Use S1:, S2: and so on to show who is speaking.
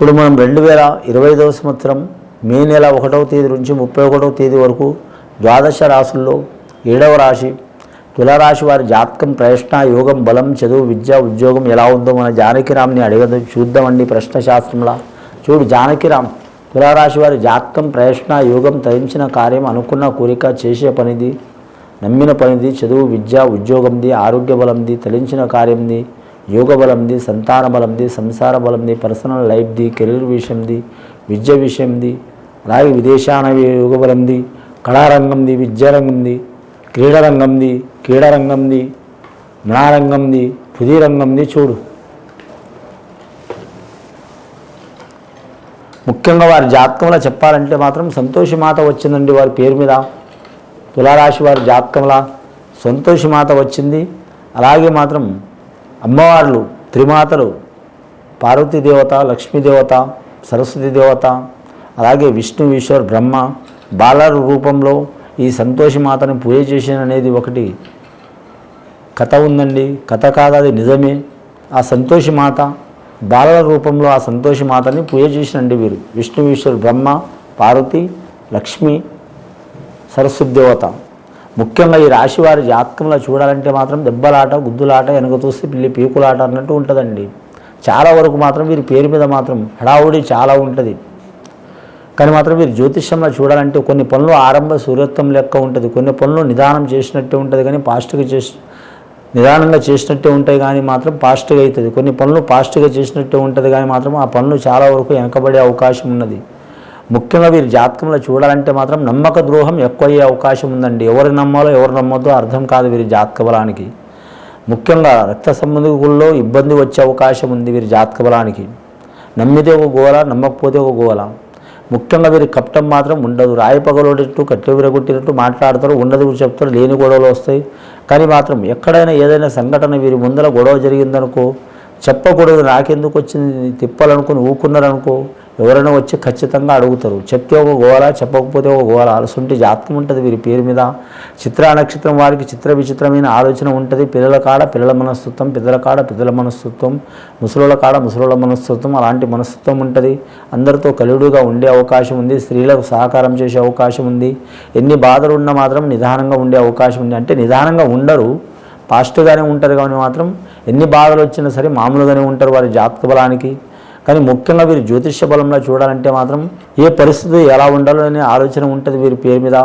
S1: ఇప్పుడు మనం రెండు వేల ఇరవై ఐదవ సంవత్సరం మే నెల ఒకటవ తేదీ నుంచి ముప్పై ఒకటవ తేదీ వరకు ద్వాదశ రాశుల్లో ఏడవ రాశి తులారాశి వారి జాతకం ప్రశ్న యోగం బలం చదువు విద్య ఉద్యోగం ఎలా ఉందో మన జానకిరామ్ని అడగదు చూద్దామండి ప్రశ్న శాస్త్రంలా చూడు జానకిరామ్ తులారాశి వారి జాతకం ప్రయత్న యోగం తరించిన కార్యం అనుకున్న కోరిక చేసే పనిది నమ్మిన పనిది చదువు విద్య ఉద్యోగంది ఆరోగ్య బలంది తలించిన కార్యంది యోగ బలంది సంతాన బలంది సంసార బలంది పర్సనల్ లైఫ్ది కెరీర్ విషయంది విద్య విషయంది అలాగే విదేశాన యోగ బలంది కళారంగంది విద్యారంగంది క్రీడారంగంది క్రీడారంగంది జ్ఞానంగంది పుది రంగంది చూడు. ముఖ్యంగా వారి జాతకంలో చెప్పాలంటే మాత్రం సంతోషి మాత వచ్చిందండి వారి పేరు మీద. తులారాశి వారి జాతకంలా సంతోషి మాత వచ్చింది. అలాగే మాత్రం అమ్మవార్లు త్రిమాతలు పార్వతీ దేవత లక్ష్మీదేవత సరస్వతి దేవత అలాగే విష్ణు ఈశ్వర్ బ్రహ్మ బాలర్ రూపంలో ఈ సంతోషి మాతను పూజ చేసిన అనేది ఒకటి కథ ఉందండి. కథ కాదు అది నిజమే. ఆ సంతోషి మాత బాలల రూపంలో ఆ సంతోషి మాతని పూజ చేసినండి వీరు. విష్ణు ఈశ్వర్ బ్రహ్మ పార్వతి లక్ష్మి సరస్వతి దేవత. ముఖ్యంగా ఈ రాశి వారి జాతకంలో చూడాలంటే మాత్రం దెబ్బలాట గుద్దులాట వెనక చూస్తే పిల్లి పీకులాట అన్నట్టు ఉంటుందండి. చాలా వరకు మాత్రం వీరి పేరు మీద మాత్రం హడావుడి చాలా ఉంటుంది. కానీ మాత్రం వీరు జ్యోతిష్యంలో చూడాలంటే కొన్ని పనులు ఆరంభ సూర్యత్వం లెక్క ఉంటుంది. కొన్ని పనులు నిదానం చేసినట్టే ఉంటుంది కానీ పాస్ట్గా చేసి నిదానంగా చేసినట్టే ఉంటాయి కానీ మాత్రం పాస్ట్గా అవుతుంది. కొన్ని పనులు పాస్ట్గా చేసినట్టే ఉంటుంది కానీ మాత్రం ఆ పనులు చాలా వరకు వెనకబడే అవకాశం ఉన్నది. ముఖ్యంగా వీరి జాతకంలో చూడాలంటే మాత్రం నమ్మక ద్రోహం ఎక్కువయ్యే అవకాశం ఉందండి. ఎవరు నమ్మాలో ఎవరు నమ్మొద్దో అర్థం కాదు వీరి జాతక బలానికి. ముఖ్యంగా రక్త సంబంధికుల్లో ఇబ్బంది వచ్చే అవకాశం ఉంది వీరి జాతక బలానికి. నమ్మితే ఒక గోల నమ్మకపోతే ఒక గోల. ముఖ్యంగా వీరి కప్టం మాత్రం ఉండదు. రాయి పగలొట్టినట్టు కట్టె విరగొట్టినట్టు మాట్లాడతారు ఉండదు చెప్తారు లేని గొడవలు వస్తాయి. కానీ మాత్రం ఎక్కడైనా ఏదైనా సంఘటన వీరి ముందర గొడవ జరిగిందనుకో చెప్పకూడదు నాకెందుకు వచ్చింది తిప్పాలనుకుని ఊకున్నారనుకో ఎవరైనా వచ్చి ఖచ్చితంగా అడుగుతారు. చెప్తే ఒక గోల చెప్పకపోతే ఒక గోల. అలసుంటి జాతకం ఉంటుంది వీరి పేరు మీద. చిత్ర నక్షత్రం వారికి చిత్ర విచిత్రమైన ఆలోచన ఉంటుంది. పిల్లల కాడ పిల్లల మనస్తత్వం పిల్లల కాడ పిల్లల మనస్తత్వం ముసలోళ్ళ కాడ ముసలోళ్ళ మనస్తత్వం అలాంటి మనస్తత్వం ఉంటుంది. అందరితో కలుడుగా ఉండే అవకాశం ఉంది. స్త్రీలకు సహకారం చేసే అవకాశం ఉంది. ఎన్ని బాధలు ఉన్నా మాత్రం నిదానంగా ఉండే అవకాశం ఉంది. అంటే నిదానంగా ఉండరు. పాజిటివ్గానే ఉంటారు కానీ మాత్రం ఎన్ని బాధలు వచ్చినా సరే మామూలుగానే ఉంటారు వారి జాతక బలానికి. కానీ ముఖ్యంగా వీరు జ్యోతిష్య బలంలో చూడాలంటే మాత్రం ఏ పరిస్థితి ఎలా ఉండాలో అనే ఆలోచన ఉంటుంది వీరి పేరు మీద.